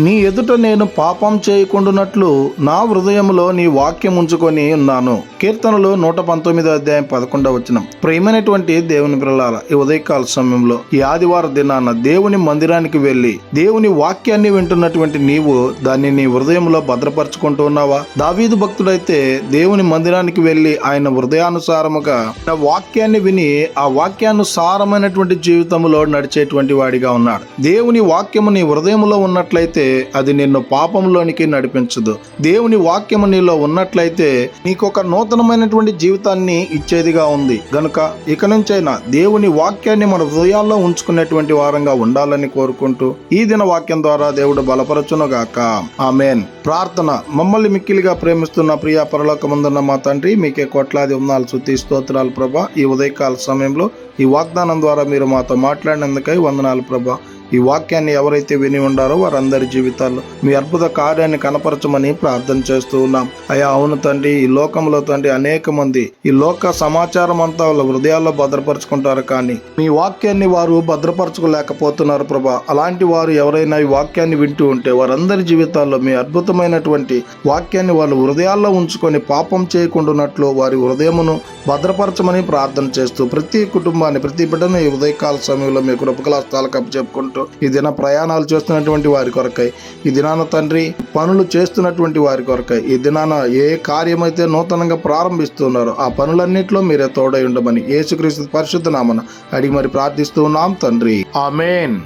నీ ఎదుట నేను పాపం చేయకుండానట్లు నా హృదయంలో నీ వాక్యం ఉంచుకొని ఉన్నాను. కీర్తనలు నూట పంతొమ్మిదో అధ్యాయం పదకొండవ వచ్చిన ప్రియమైనటువంటి దేవుని పిల్లల ఈ ఉదయకాల సమయంలో ఈ ఆదివారం దినాన దేవుని మందిరానికి వెళ్ళి దేవుని వాక్యాన్ని వింటున్నటువంటి నీవు దాన్ని నీ హృదయంలో భద్రపరచుకుంటూ ఉన్నావా? దావీదు భక్తుడైతే దేవుని మందిరానికి వెళ్ళి ఆయన హృదయానుసారముగా నా వాక్యాన్ని విని ఆ వాక్యానుసారమైనటువంటి జీవితంలో నడిచేటువంటి వాడిగా ఉన్నాడు. దేవుని వాక్యము నీ హృదయంలో ఉన్నట్లయితే అది నిన్ను పాపంలోనికి నడిపించదు. దేవుని వాక్యము నీలో ఉన్నట్లయితే నీకు ఒక నూతనమైనటువంటి జీవితాన్ని ఇచ్చేదిగా ఉంది. గనుక ఇక నుంచైనా దేవుని వాక్యాన్ని మన హృదయాల్లో ఉంచుకునేటువంటి వారంగా ఉండాలని కోరుకుంటూ ఈ దిన వాక్యం ద్వారా దేవుడు బలపరచునుగాక. ఆమెన్. ప్రార్థన మమ్మల్ని మిక్కిలిగా ప్రేమిస్తున్న ప్రియ పరలోకముందున్న మా తండ్రి మీకే కోట్లాది ఉన్నాలు శుద్ధి స్తోత్రాలు ప్రభా. ఈ ఉదయకాల సమయంలో ఈ వాగ్దానం ద్వారా మీరు మాతో మాట్లాడినందుకై వందనాలు ప్రభా. ఈ వాక్యాన్ని ఎవరైతే విని ఉండారో వారందరి జీవితాల్లో మీ అద్భుత కార్యాన్ని కనపరచమని ప్రార్థన చేస్తూ ఉన్నాం. అయ్యా అవును తండ్రి ఈ లోకంలో తండ్రి అనేక మంది ఈ లోక సమాచారం అంతా వాళ్ళ హృదయాల్లో భద్రపరుచుకుంటారు కానీ మీ వాక్యాన్ని వారు భద్రపరచుకోలేకపోతున్నారు ప్రభా. అలాంటి వారు ఎవరైనా ఈ వాక్యాన్ని వింటూ ఉంటే వారందరి జీవితాల్లో మీ అద్భుతమైనటువంటి వాక్యాన్ని వాళ్ళు హృదయాల్లో ఉంచుకొని పాపం చేయకుండానట్లు వారి హృదయమును భద్రపరచమని ప్రార్థన చేస్తూ ప్రతి కుటుంబాన్ని ప్రతి బిడ్డను ఈ ఉదయకాల సమయంలో మీ కృపకలాస్తాలకు కప్పు చెప్పుకుంటూ ఈ దిన ప్రయాణాలు చేస్తున్నటువంటి వారి కొరకై ఈ దినాన తండ్రి పనులు చేస్తున్నటువంటి వారి కొరకై ఈ దినాన ఏ కార్యమైతే నూతనంగా ప్రారంభిస్తున్నారో ఆ పనులన్నింటిలో మీరే తోడై ఉండమని యేసుక్రీస్తు పరిశుద్ధ నామన అడిగి మరి ప్రార్థిస్తూ ఉన్నాం తండ్రి. ఆమెన్.